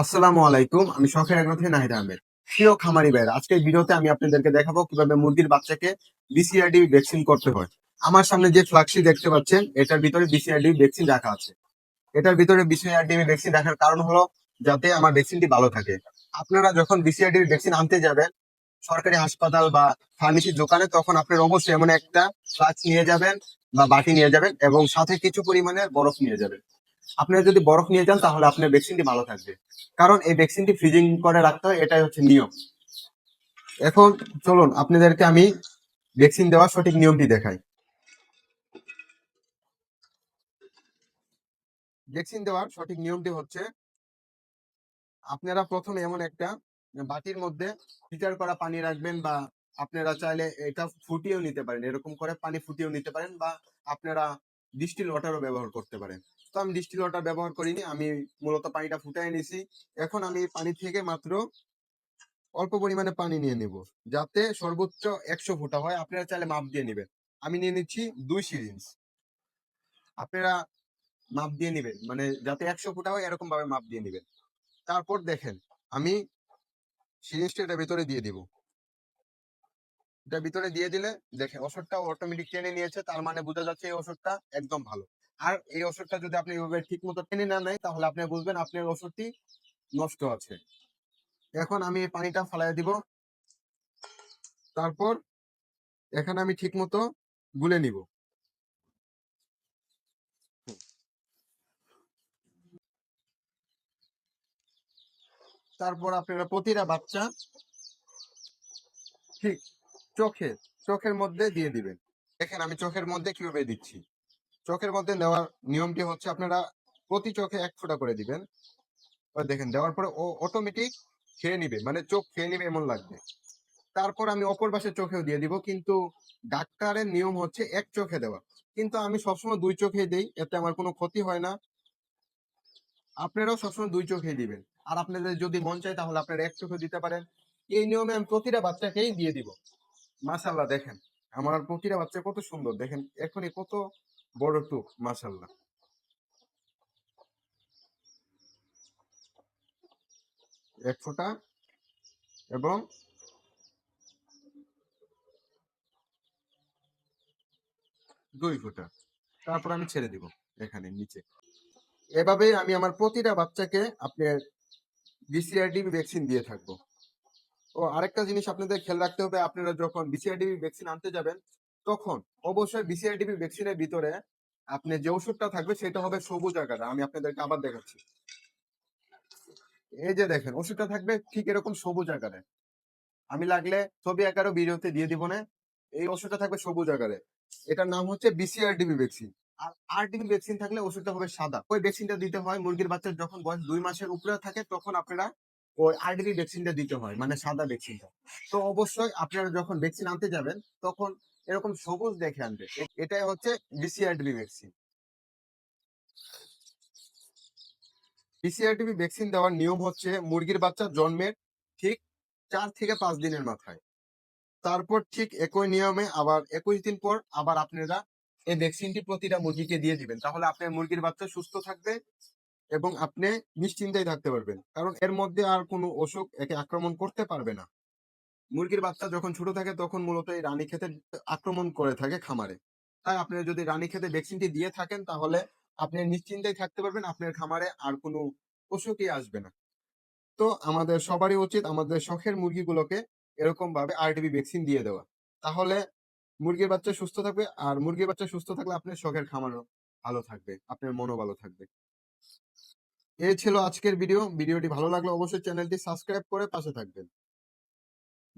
আসসালামু আলাইকুম, আমি শখের আগ্রহ থেকে নাহিদ আহমেদ। প্রিয় খামারি ভাইয়ের, আজকের ভিডিওতে আমি আপনাদেরকে দেখাবো কীভাবে মুরগির বাচ্চাকে বিসিআরডি ভ্যাকসিন করতে হয়। আমার সামনে যে ফ্লাক্সি দেখতে পাচ্ছেন, এটার ভিতরে বিসিআরডি ভ্যাকসিন রাখা আছে। এটার ভিতরে বিসিআরডি ভ্যাকসিন রাখার কারণ হলো যাতে আমার ভ্যাকসিনটি ভালো থাকে। আপনারা যখন বিসিআরডি ভ্যাকসিন আনতে যাবেন, সরকারি হাসপাতাল বা ফার্মেসির দোকানে, তখন আপনার অবশ্যই এমন একটা ফ্লাক্স নিয়ে যাবেন বা বাটি নিয়ে যাবেন এবং সাথে কিছু পরিমাণে বরফ নিয়ে যাবেন। আপনারা যদি বরফ নিয়ে যান, তাহলে আপনার ভ্যাকসিনটি ভালো থাকবে। কারণ এই ভ্যাকসিনটি ফ্রিজিং করে রাখতে হয়, এটাই হচ্ছে নিয়ম। এখন চলুন, আপনাদেরকে আমি ভ্যাকসিন দেওয়ার সঠিক নিয়মটি দেখাই। ভ্যাকসিন দেওয়ার সঠিক নিয়মটি হচ্ছে, আপনারা প্রথমে এমন একটা বাটির মধ্যে ফিল্টার করা পানি রাখবেন বা আপনারা চাইলে এটা ফুটিয়েও নিতে পারেন, এরকম করে পানি ফুটিয়েও নিতে পারেন বা আপনারা ডিস্টিল ওয়াটারও ব্যবহার করতে পারেন। তো আমি ডিস্টিল ওয়াটার ব্যবহার করিনি, আমি মূলত পানিটা ফুটাই নিছি। এখন আমি পানি থেকে মাত্র অল্প পরিমাণে পানি নিয়ে নেব, যাতে সর্বোচ্চ একশো ফুটা হয়। আপনারা চাইলে মাপ দিয়ে নেবেন। আমি নিয়ে নিচ্ছি দুই সিরিঞ্জ। আপনারা মাপ দিয়ে নেবেন মানে যাতে একশো ফুটা হয় এরকম ভাবে মাপ দিয়ে নেবেন। তারপর দেখেন, আমি সিরিঞ্জটা এটার ভিতরে দিয়ে দিব। এটা ভিতরে দিয়ে দিলে দেখেন ওষুধটা অটোমেটিক টেনে নিয়েছে, তার মানে বোঝা যাচ্ছে এই ওষুধটা একদম ভালো। আর এই ওষুধটা যদি আপনি এভাবে ঠিক মতো টেনে না নেয়, তাহলে আপনি বুঝবেন আপনার ওষুধটি নষ্ট আছে। এখন আমি এই পানিটা ফালাই দিব। তারপর এখানে আমি ঠিক মতো গুলে নিব। তারপর আপনারা প্রতিটা বাচ্চা ঠিক চোখে, চোখের মধ্যে দিয়ে দিবেন। দেখেন আমি চোখের মধ্যে কীভাবে দিচ্ছি। চোখের মধ্যে নেওয়ার নিয়মটি হচ্ছে আপনারা প্রতি চোখে এক ফোঁটা করে দিবেন। দেখেন, দেওয়ার পরে ও অটোমেটিক খেয়ে নিবে মানে চোখ খেয়ে নিবে এমন লাগবে। তারপর আমি অপর পাশে চোখেও দিয়ে দিব, কিন্তু ডাক্তারের নিয়ম হচ্ছে এক চোখে দেওয়া। কিন্তু আমি সবসময় দুই চোখে দেই, এতে আমার কোনো ক্ষতি হয় না। আপনারাও সবসময় দুই চোখে দিবেন। আর আপনাদের যদি মন চায়, তাহলে আপনারা এক চোখে দিতে পারেন। এই নিয়মে আমি প্রতিটা বাচ্চাকেই দিয়ে দিব। মাশাল্লাহ দেখেন, আমার প্রতিটা বাচ্চা কত সুন্দর। দেখেন, এখনই কত বড় টুক, মাশাল্লাহ। এক ফোঁটা এবং দুই ফোঁটা। তারপর আমি ছেড়ে দিব এখানে, নিচে। এভাবেই আমি আমার প্রতিটা বাচ্চাকে আপনার বিসিআরডি ভ্যাকসিন দিয়ে থাকব। ও আরেকটা জিনিস আপনাদের খেয়াল রাখতে হবে, আপনারা যখন বিসিআরডিবি ভ্যাকসিন আনতে যাবেন তখন অবশ্যই বিসিআরডিবি ভ্যাকসিনের ভিতরে আপনি যে ওষুধটা থাকবে সেটা হবে সবুজ আকারে। আমি আপনাদেরকে আবার দেখাচ্ছি। এই যে দেখেন, ওষুধটা থাকবে ঠিক এরকম সবুজ আকারে। আমি লাগলে ছবি আকারে ভিডিওতে দিয়ে দিব না। এই ওষুধটা থাকবে সবুজ আকারে। এটার নাম হচ্ছে বিসিআরডিবি ভ্যাকসিন আর আরডিবি ভ্যাকসিন থাকলে ওষুধটা হবে সাদা। ওই ভ্যাকসিনটা দিতে হয় মুরগির বাচ্চার যখন বয়স দুই মাসের উপরে থাকে তখন আপনারা ওই আরডিবি ভ্যাকসিনটা দিতে হয় মানে সাদা ভ্যাকসিনটা তো অবশ্যই আপনারা যখন ভ্যাকসিন আনতে যাবেন তখন এরকম সবুজ দেখে আনবে। এটাই হচ্ছে বিসিআরডিবি ভ্যাকসিন বিসিআরডিবি ভ্যাকসিন দেওয়ার নিয়ম হচ্ছে মুরগির বাচ্চা জন্মের ঠিক চার থেকে পাঁচ দিনের মাথায়। তারপর ঠিক একই নিয়মে আবার একুশ দিন পর আবার আপনারা এই ভ্যাকসিনটি প্রতিটা মুরগিকে দিয়ে দিবেন। তাহলে আপনার মুরগির বাচ্চা সুস্থ থাকবে এবং আপনি নিশ্চিন্তায় থাকতে পারবেন। কারণ এর মধ্যে আর কোনো অসুখ একে আক্রমণ করতে পারবে না। মুরগির বাচ্চা যখন ছোট থাকে তখন মূলত এই রানী খেতে আক্রমণ করে থাকে খামারে। তাই আপনি যদি রানী খেতে ভ্যাকসিনটি দিয়ে থাকেন তাহলে আপনি নিশ্চিন্তায় থাকতে পারবেন আপনার খামারে আর কোনো অসুখই আসবে না। তো আমাদের সবারই উচিত আমাদের শখের মুরগিগুলোকে এরকম ভাবে আরটিবি ভ্যাকসিন দিয়ে দেওয়া। তাহলে মুরগির বাচ্চা সুস্থ থাকবে আর মুরগির বাচ্চা সুস্থ থাকলে আপনার শখের খামারও ভালো থাকবে, আপনার মনও ভালো থাকবে। এই ছিল আজকের ভিডিও। ভিডিওটি ভালো লাগলে অবশ্যই চ্যানেলটি সাবস্ক্রাইব করে পাশে থাকবেন।